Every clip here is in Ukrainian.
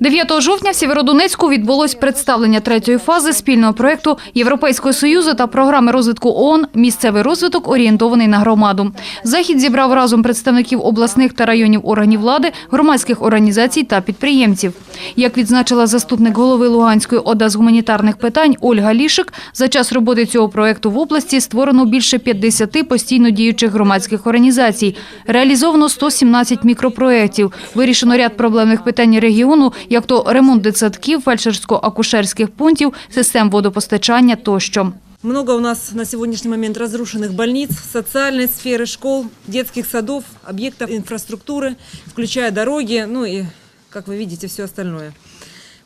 9 жовтня в Сєвєродонецьку відбулось представлення третьої фази спільного проєкту Європейського союзу та програми розвитку ООН «Місцевий розвиток, орієнтований на громаду». Захід зібрав разом представників обласних та районів органів влади, громадських організацій та підприємців. Як відзначила заступник голови Луганської ОДА з гуманітарних питань Ольга Лішик, за час роботи цього проєкту в області створено більше 50 постійно діючих громадських організацій. Реалізовано 117 мікропроєктів. Вирішено ряд проблемних питань регіону, як то ремонт дитсадків, фельдшерсько-акушерських пунктів, систем водопостачання тощо. Много у нас на сегодняшний момент разрушенных больниц, социальной сферы, школ, детских садов, объектов инфраструктуры, включая дороги, ну и, как вы видите, все остальное.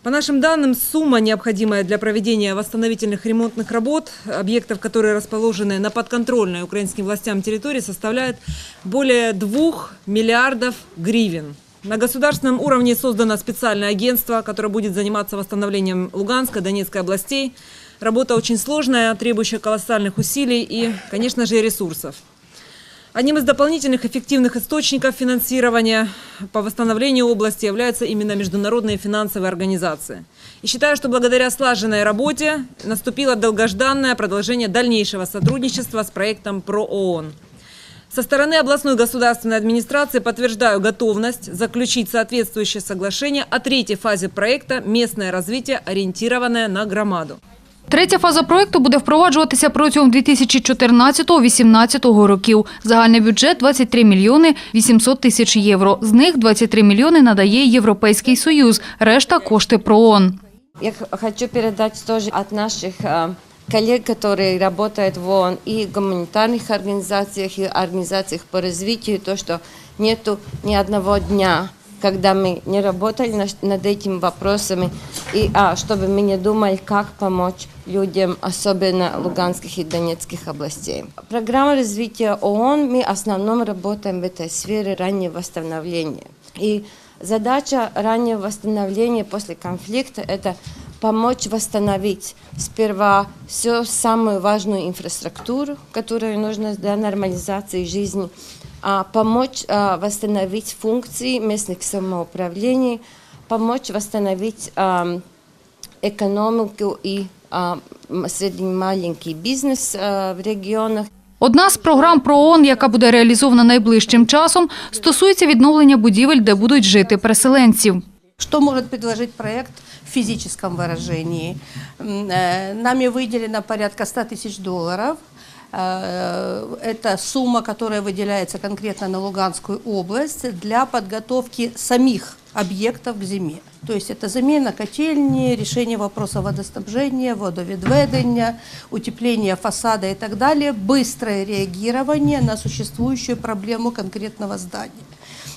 По нашим данным, сумма, необходимая для проведения восстановительных ремонтных работ объектов, которые расположены на подконтрольной украинским властям территории, составляет более 2 миллиардов гривен. На государственном уровне создано специальное агентство, которое будет заниматься восстановлением Луганской, Донецкой областей. Работа очень сложная, требующая колоссальных усилий и, конечно же, ресурсов. Одним из дополнительных эффективных источников финансирования по восстановлению области являются именно международные финансовые организации. И считаю, что благодаря слаженной работе наступило долгожданное продолжение дальнейшего сотрудничества с проектом ПРООН. Со стороны областной государственной администрации подтверждаю готовность заключить соответствующее соглашение о третьей фазе проекта «Местное развитие, ориентированное на громаду». Третя фаза проєкту буде впроваджуватися протягом 2014-2018 років. Загальний бюджет – 23 мільйони 800 тисяч євро. З них 23 мільйони надає Європейський Союз, решта – кошти ПРООН. Я хочу передать тоже от наших э, коллег, которые работают в ООН и гуманитарных организациях, и организациях по развитию, то, что нету ни одного дня, когда мы не работали над этими вопросами, и а, чтобы мы не думали, как помочь людям, особенно Луганских и Донецких областей. Программа развития ООН, мы в основном работаем в этой сфере раннего восстановления. И Задача раннего восстановления после конфликта – это помочь восстановить сперва всю самую важную инфраструктуру, которая нужна для нормализации жизни, а помочь а, восстановить функции местных самоуправлений, помочь восстановить ам, экономику и а, средний маленький бизнес а, в регионах. Одна з програм ПРООН, яка буде реалізована найближчим часом, стосується відновлення будівель, де будуть жити переселенців. Что может предложить проект в физическом выражении? Э, Нами выделено порядка 100 тысяч долларов. Э, Это сумма, которая выделяется конкретно на Луганскую область для подготовки самих объектов к зиме. То есть это замена котельни, решение вопроса водоснабжения, водовідведення, утепление фасада и так далее, быстрое реагирование на существующую проблему конкретного здания.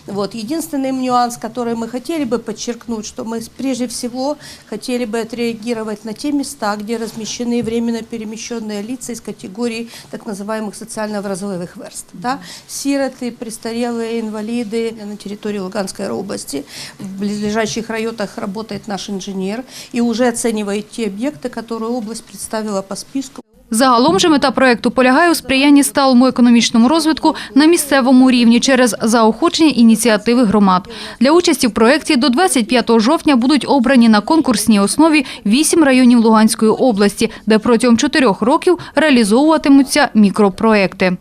Вот. Единственный нюанс, который мы хотели бы подчеркнуть, что мы прежде всего хотели бы отреагировать на те места, где размещены временно перемещенные лица из категории так называемых социально-образовых верст. Да? Сироты, престарелые, инвалиды на территории Луганской области. В близлежащих районах работает наш инженер и уже оценивает те объекты, которые область представила по списку. Загалом же мета проекту полягає у сприянні сталому економічному розвитку на місцевому рівні через заохочення ініціативи громад. Для участі в проєкті до 25 жовтня будуть обрані на конкурсній основі вісім районів Луганської області, де протягом чотирьох років реалізовуватимуться мікропроєкти.